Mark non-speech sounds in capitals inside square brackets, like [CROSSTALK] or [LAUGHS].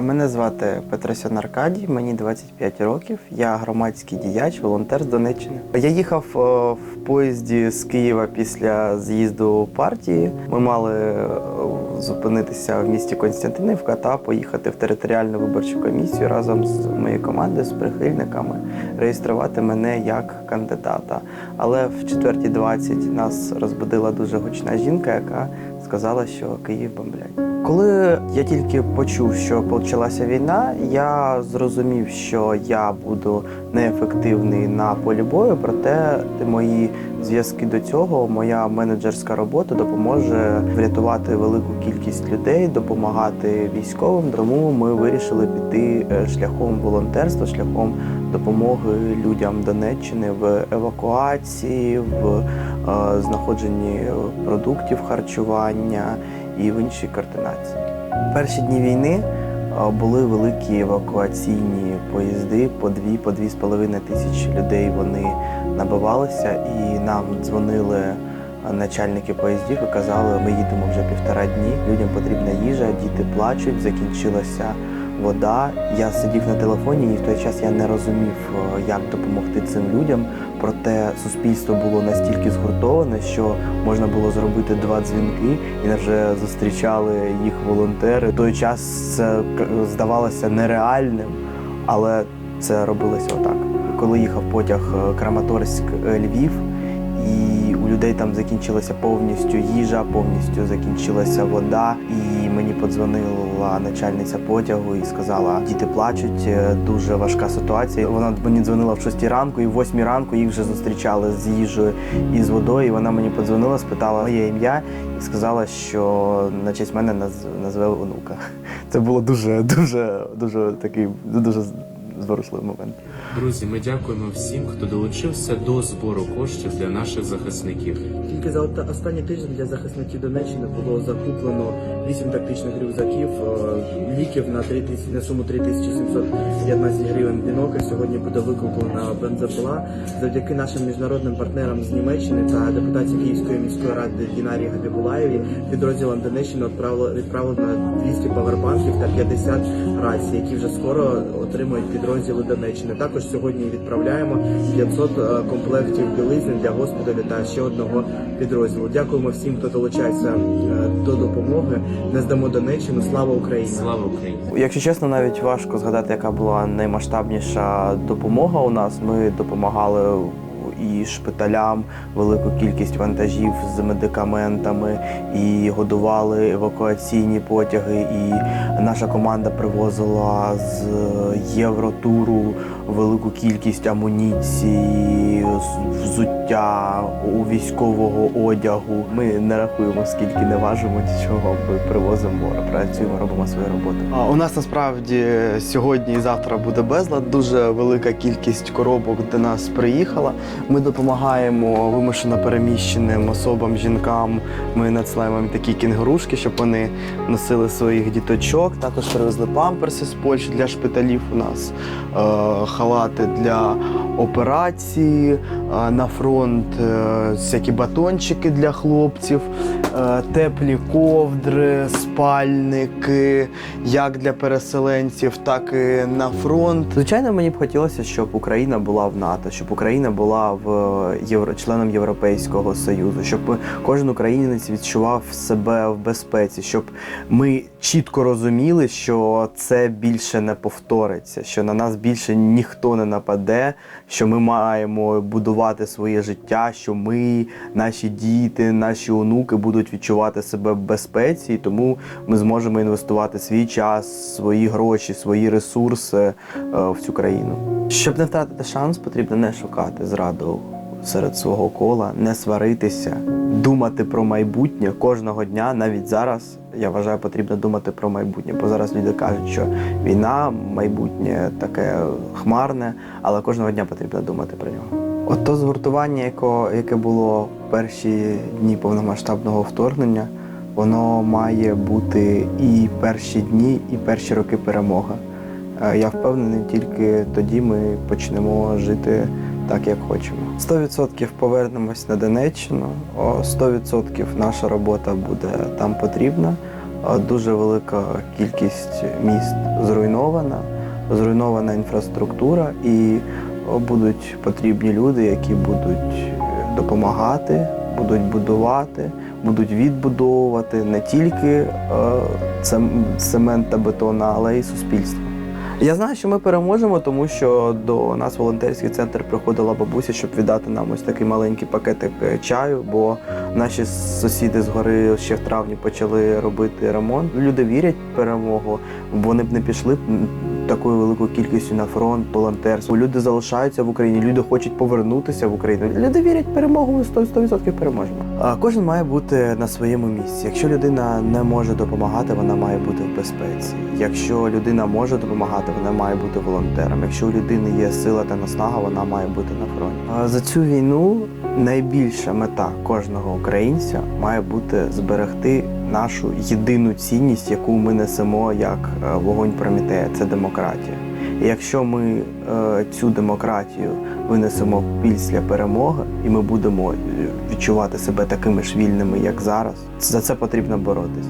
Мене звати Петросян Аркадій, мені 25 років. Я громадський діяч, волонтер з Донеччини. Я їхав е, в поїзді з Києва після з'їзду партії. Ми мали е, зупинитися в місті Константинівка та поїхати в територіальну виборчу комісію разом з моєю командою, з прихильниками, реєструвати мене як кандидата. Але в 4.20 нас розбудила дуже гучна жінка, яка сказала, що Київ бомблять. Коли я тільки почув, що почалася війна, я зрозумів, що я буду неефективний на полі бою, проте мої зв'язки до цього, моя менеджерська робота допоможе врятувати велику кількість людей, допомагати військовим. Тому ми вирішили піти е, шляхом волонтерства, шляхом допомоги людям Донеччини в евакуації, в е, знаходженні продуктів харчування і в іншій координації. Перші дні війни е, були великі евакуаційні поїзди по дві, по дві з половиною тисячі людей. Вони набивалися, і нам дзвонили е, начальники поїздів і казали, ми їдемо вже півтора дні. Людям потрібна їжа, діти плачуть, закінчилася вода. Я сидів на телефоні, і в той час я не розумів, е, як допомогти цим людям. Проте суспільство було настільки згуртоване, що можна було зробити два дзвінки, і вже зустрічали їх волонтери. В той час це здавалося нереальним, але це робилося отак. Коли їхав потяг е, Краматорськ е, Львів, і у людей там закінчилася повністю їжа, повністю закінчилася вода. І мені подзвонила начальниця потягу і сказала: діти плачуть, е, дуже важка ситуація. Вона мені дзвонила в 6 ранку, і в 8 ранку їх вже зустрічали з їжею і з водою. І вона мені подзвонила, спитала моє ім'я і сказала, що на честь мене наз- назве онука. [LAUGHS] Це було дуже, дуже, дуже такий дуже зворушливий момент. Друзі, ми дякуємо всім, хто долучився до збору коштів для наших захисників. Тільки за останній тиждень для захисників Донеччини було закуплено 8 тактичних рюкзаків, е, ліків на 3 тисячі на суму 3715 гривень. Бінокль сьогодні буде викуплена бензопила. Завдяки нашим міжнародним партнерам з Німеччини та депутатці Київської міської ради Дінарії Габібулаєві підрозділам Донеччини відправили відправлено 200 павербанків та 50 рацій, які вже скоро отримують підрозділи Донеччини. Також сьогодні відправляємо 500 е, комплектів білизни для госпіталю та ще одного підрозділу. Дякуємо всім, хто долучається е, до допомоги. Не здамо Донеччину. Слава Україні! Слава Україні! Якщо чесно, навіть важко згадати, яка була наймасштабніша допомога у нас. Ми допомагали і шпиталям велику кількість вантажів з медикаментами, і годували евакуаційні потяги. І наша команда привозила з євротуру велику кількість амуніції, взуття військового одягу. Ми не рахуємо, скільки не важимо нічого. Ми привозимо, працюємо, робимо свою роботу. У нас насправді сьогодні і завтра буде безлад. Дуже велика кількість коробок до нас приїхала. Ми допомагаємо вимушено переміщеним особам, жінкам. Ми надсилаємо їм такі кінгурушки, щоб вони носили своїх діточок. Також привезли памперси з Польщі для шпиталів. У нас е, халати для операції, на фронт е, всякі батончики для хлопців, е, теплі ковдри, спальники, як для переселенців, так і на фронт. Звичайно, мені б хотілося, щоб Україна була в НАТО, щоб Україна була в євро членом Європейського Союзу, щоб кожен українець відчував себе в безпеці, щоб ми чітко розуміли, що це більше не повториться, що на нас більше ніхто не нападе, що ми маємо будувати своє життя, що ми, наші діти, наші онуки будуть відчувати себе в безпеці, і тому ми зможемо інвестувати свій час, свої гроші, свої ресурси е, в цю країну. Щоб не втратити шанс, потрібно не шукати зраду серед свого кола, не сваритися, думати про майбутнє кожного дня, навіть зараз. Я вважаю, потрібно думати про майбутнє, бо зараз люди кажуть, що війна, майбутнє таке хмарне, але кожного дня потрібно думати про нього. От то згуртування, яке було в перші дні повномасштабного вторгнення, воно має бути і перші дні, і перші роки перемоги. Е, Я впевнений, тільки тоді ми почнемо жити так, як хочемо. 100% повернемось на Донеччину, о, 100% наша робота буде там потрібна. дуже велика кількість міст зруйнована, зруйнована інфраструктура, і будуть потрібні люди, які будуть е, допомагати, будуть будувати, будуть відбудовувати не тільки е, цем- цемент та бетон, але й суспільство. Я знаю, що ми переможемо, тому що до нас волонтерський центр приходила бабуся, щоб віддати нам ось такий маленький пакетик е, чаю, бо наші сусіди згори ще в травні почали робити ремонт. Люди вірять в перемогу, вони б не пішли такою великою кількістю на фронт, волонтерство. Люди залишаються в Україні, люди хочуть повернутися в Україну. Люди вірять в перемогу, ми 100%, 100% переможемо. А кожен має бути на своєму місці. Якщо людина не може допомагати, вона має бути в безпеці. Якщо людина може допомагати, вона має бути волонтером. Якщо у людини є сила та наснага, вона має бути на фронті. За цю війну найбільша мета кожного українця має бути зберегти нашу єдину цінність, яку ми несемо як е, вогонь Прометея це демократія. І якщо ми е, цю демократію винесемо після перемоги, і ми будемо е, відчувати себе такими ж вільними, як зараз, за це потрібно боротись.